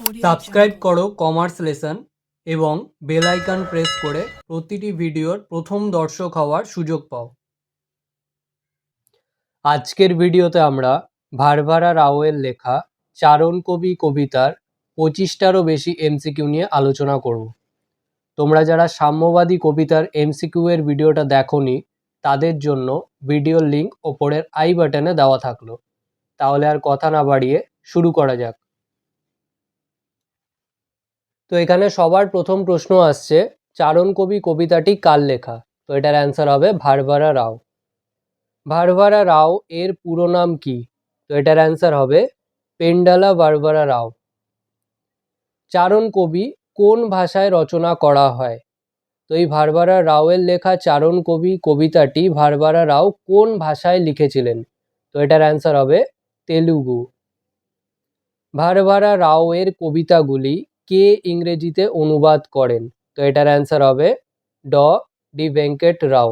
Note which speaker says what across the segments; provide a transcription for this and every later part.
Speaker 1: Subscribe করো commerce lesson এবং bell icon press করে প্রতিটি ভিডিওর প্রথম দর্শক হওয়ার সুযোগ পাও। আজকের ভিডিওতে আমরা ভারভারা রাওয়ের লেখা চারণ কবি কবিতার পঁচিশটারও বেশি এমসিকিউ নিয়ে আলোচনা করব। তোমরা যারা সাম্যবাদী কবিতার এমসিকিউ এর ভিডিওটা দেখোনি তাদের জন্য ভিডিওর লিংক ওপরের আই বাটনে দেওয়া থাকল। তাহলে আর কথা না বাড়িয়ে শুরু করা যাক। তো এখানে সবার প্রথম প্রশ্ন আসছে, চারণ কবি কবিতাটি কার লেখা? তো এটার অ্যান্সার হবে ভারভারা রাও। ভারভারা রাও এর পুরো নাম কি? তো এটার অ্যান্সার হবে পেন্ডালা ভারভারা রাও। চারণ কবি কোন ভাষায় রচনা করা হয়? তো এই ভারভারা রাওয়ের লেখা চারণ কবি কবিতাটি ভারভারা রাও কোন ভাষায় লিখেছিলেন? তো এটার অ্যান্সার হবে তেলুগু। ভারভারা রাও এর কবিতাগুলি কে ইংরেজিতে অনুবাদ করেন? তো এটার অ্যান্সার হবে ড. ডি. ভেঙ্কট রাও।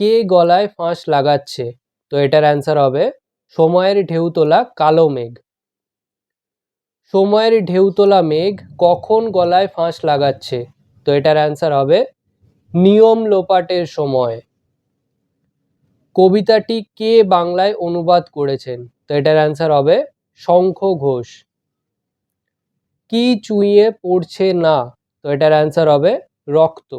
Speaker 1: কে গলায় ফাঁস লাগাচ্ছে? তো এটার অ্যান্সার হবে সময়ের ঢেউ তোলা কালো মেঘ। সময়ের ঢেউ তোলা মেঘ কখন গলায় ফাঁস লাগাচ্ছে? তো এটার অ্যান্সার হবে নিয়ম লোপাটের সময়। কবিতাটি কে বাংলায় অনুবাদ করেছেন? তো এটার অ্যান্সার হবে শঙ্খ ঘোষ। কি চুইয়ে পড়ছে না? তো এটার অ্যান্সার হবে রক্ত।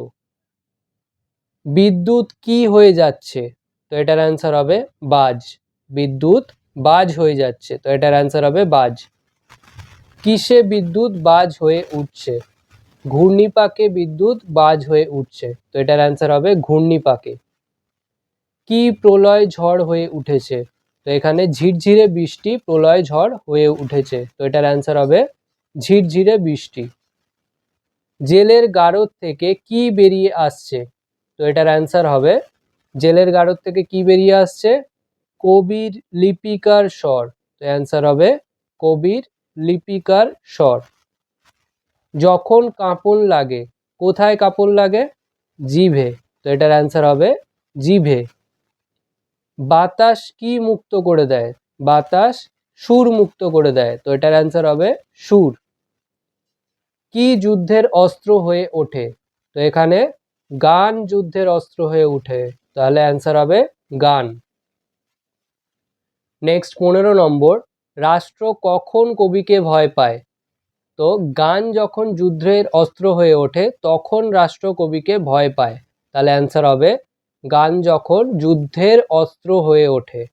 Speaker 1: বিদ্যুৎ কি হয়ে যাচ্ছে? তো এটার অ্যান্সার হবে বাজ। বিদ্যুৎ বাজ হয়ে যাচ্ছে, তো এটার অ্যান্সার হবে বাজ। কিসে বিদ্যুৎ বাজ হয়ে উঠছে? ঘূর্ণিপাকে বিদ্যুৎ বাজ হয়ে উঠছে, তো এটার অ্যান্সার হবে ঘূর্ণিপাকে। কি প্রলয় ঝড় হয়ে উঠেছে? তো এখানে ঝিরঝিরে বৃষ্টি, প্রলয় ঝড় হয়ে উঠেছে, তো এটার অ্যান্সার হবে ঝিরঝিরে বৃষ্টি। জেলের গারদ থেকে কি বেরিয়ে আসছে? তো এটার অ্যান্সার হবে, জেলের গারদ থেকে কি বেরিয়ে আসছে? কবির লিপিকার স্বর। তো অ্যান্সার হবে, কবির লিপিকার স্বর। যখন কাঁপন লাগে, কোথায় কাঁপন লাগে? জিভে। তো এটার অ্যান্সার হবে, জিভে। বাতাস কি মুক্ত করে দেয়? বাতাস সুর মুক্ত করে দেয়। তো এটার অ্যান্সার হবে, সুর। কি যুদ্ধের অস্ত্র হয়ে ওঠে? তো এখানে গান যুদ্ধের অস্ত্র হয়ে ওঠে তাহলে অ্যান্সার হবে গান। নেক্সট পনেরো নম্বর, রাষ্ট্র কখন কবিকে ভয় পায়? তো গান যখন যুদ্ধের অস্ত্র হয়ে ওঠে, তখন রাষ্ট্র কবিকে ভয় পায়। তাহলে অ্যান্সার হবে গান যখন যুদ্ধের অস্ত্র হয়ে ওঠে।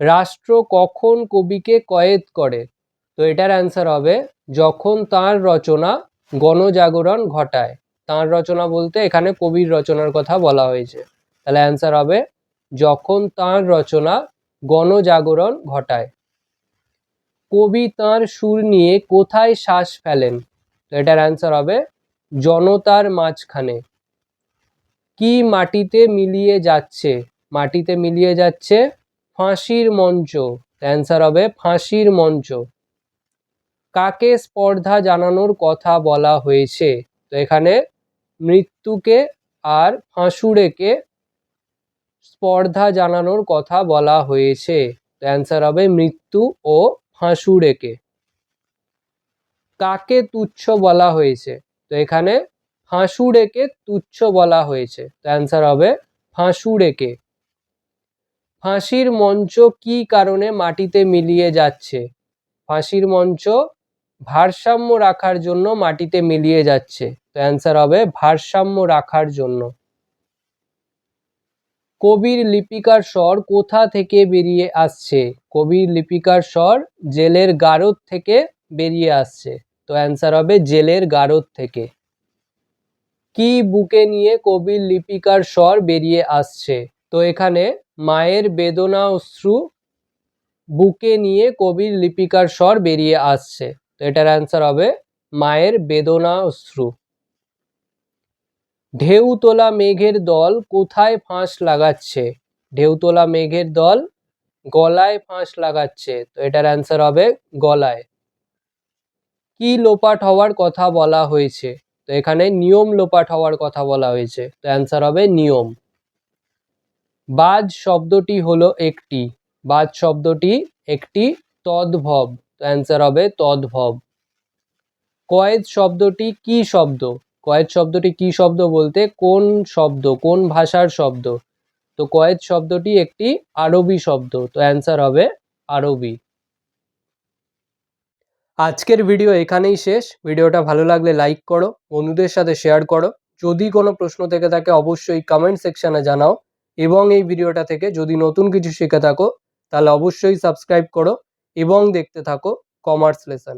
Speaker 1: রাষ্ট্র কখন কবিকে কয়েদ করে? তো এটার অ্যান্সার হবে, যখন তার রচনা গণজাগরণ ঘটায়, তার রচনা বলতে এখানে কবির রচনার কথা বলা হয়েছে। তাহলে অ্যান্সার হবে, যখন তার রচনা গণজাগরণ ঘটায়। কবি তাঁর সুর নিয়ে কোথায় শ্বাস ফেলেন? তো এটার অ্যান্সার হবে, জনতার মাঝখানে। কি মাটিতে মিলিয়ে যাচ্ছে? মাটিতে মিলিয়ে যাচ্ছে ফাঁসির মঞ্চ। অ্যান্সার হবে, ফাঁসির মঞ্চ। কাকে স্পর্ধা জানানোর কথা বলা হয়েছে? তো এখানে মৃত্যুকে আর ফাঁসুড়েকে স্পর্ধা জানানোর কথা বলা হয়েছে। অ্যান্সার হবে মৃত্যু ও ফাঁসুড়েকে। কাকে তুচ্ছ বলা হয়েছে? তো এখানে ফাঁসুড়েকে তুচ্ছ বলা হয়েছে। তো অ্যান্সার হবে ফাঁসুড়েকে। ফাঁসির মঞ্চ কি কারণে মাটিতে মিলিয়ে যাচ্ছে? ফাঁসির মঞ্চ ভারসাম্য রাখার জন্য মাটিতে মিলিয়ে যাচ্ছে। তো অ্যান্সার হবে ভারসাম্য রাখার জন্য। কবির লিপিকার স্বর কোথা থেকে বেরিয়ে আসছে? কবির লিপিকার স্বর জেলের গারদ থেকে বেরিয়ে আসছে। তো অ্যান্সার হবে জেলের গারদ থেকে। কি বুকে নিয়ে কবির লিপিকার স্বর বেরিয়ে আসছে? তো এখানে মায়ের বেদনা অশ্রু বুকে নিয়ে কবির লিপিকার স্বর বেরিয়ে আসছে। তো এটার অ্যান্সার হবে মায়ের বেদনা অশ্রু। ঢেউ তোলা মেঘের দল কোথায় ফাঁস লাগাচ্ছে? ঢেউ তোলা মেঘের দল গলায় ফাঁস লাগাচ্ছে। তো এটার অ্যান্সার হবে গলায়। কি লোপাট হওয়ার কথা বলা হয়েছে? তো এখানে নিয়ম লোপাট হওয়ার কথা বলা হয়েছে। তো অ্যান্সার হবে নিয়ম। বাজ শব্দটি হলো একটি। বাজ শব্দটি একটি তদ্ভব। তো অ্যান্সার হবে তদ্ভব। কয়েদ শব্দটি কি শব্দ? কয়েদ শব্দটি কি শব্দ বলতে কোন শব্দ, কোন ভাষার শব্দ? তো কয়েদ শব্দটি একটি আরবি শব্দ, তো অ্যান্সার হবে আরবি। আজকের ভিডিও এখানেই শেষ। ভিডিওটা ভালো লাগলে লাইক করো, বন্ধুদের সাথে শেয়ার করো। যদি কোনো প্রশ্ন থেকে থাকে, অবশ্যই কমেন্ট সেকশনে জানাও। এবং এই ভিডিওটা থেকে যদি নতুন কিছু শিখে থাকো, তাহলে অবশ্যই সাবস্ক্রাইব করো। এবং দেখতে থাকো কমার্স লেসন।